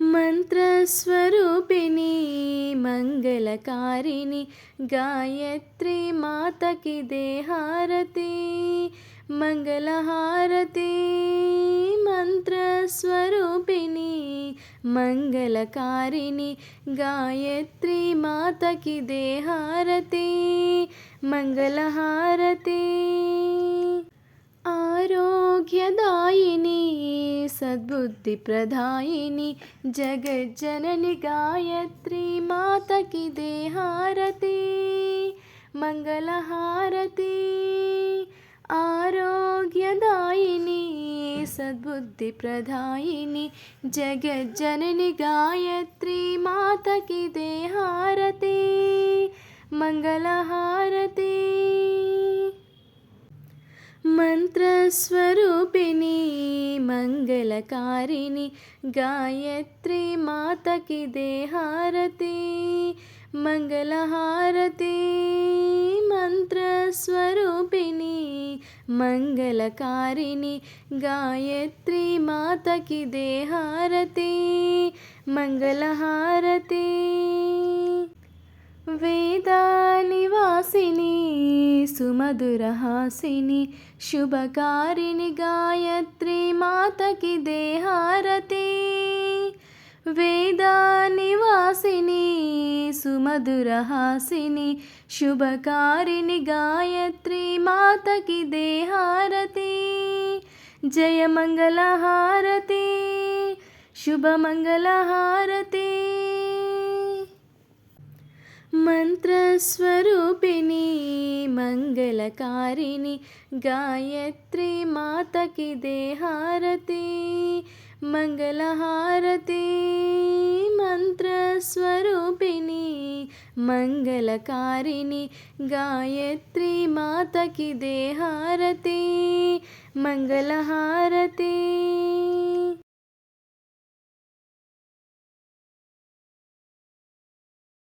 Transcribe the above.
మంత్రస్వరూపిణి మంగళకారిణి గాయత్రి మాతకి దేహారతి మంగళహారతి మంత్రస్వరూపిణి మంగళకారిణి గాయత్రి మాతకి దేహారతి మంగళహారతి. सद्बुद्धिप्रदायिनि जगज्जननि गायत्री माता की दे हारती मङ्गलहारती आरोग्यदायिनी सद्बुद्धिप्रधायिनी जग गायत्री मात कि देहारते मङ्गलहारते मन्त्रस्वरूप మంగళకారిణి గాయత్రి మాతకి దేహారతి మంగళహారతి మంత్రస్వరూపిణి మంగళకారిణి గాయత్రి మాతకి దేహారతి మంగళహారతి. వేదానివాసిని సుమధురహాసిని శుభకారిణిగా మాతకి దేహారతి వేదానివాసిని సుమధురహాసిని శుభకారిణి గాయత్రి మాతకి దేహారతి జయమంగళహారతి శుభమంగళహారతి. మంత్రస్వరూపిణి మంగళకారిణి గాయత్రి మాతకి దేహారతి మంగళహారతి. మంత్రస్వరూపిణి మంగళకారిణి గాయత్రి మాతకి దేహారతి మంగళహారతి.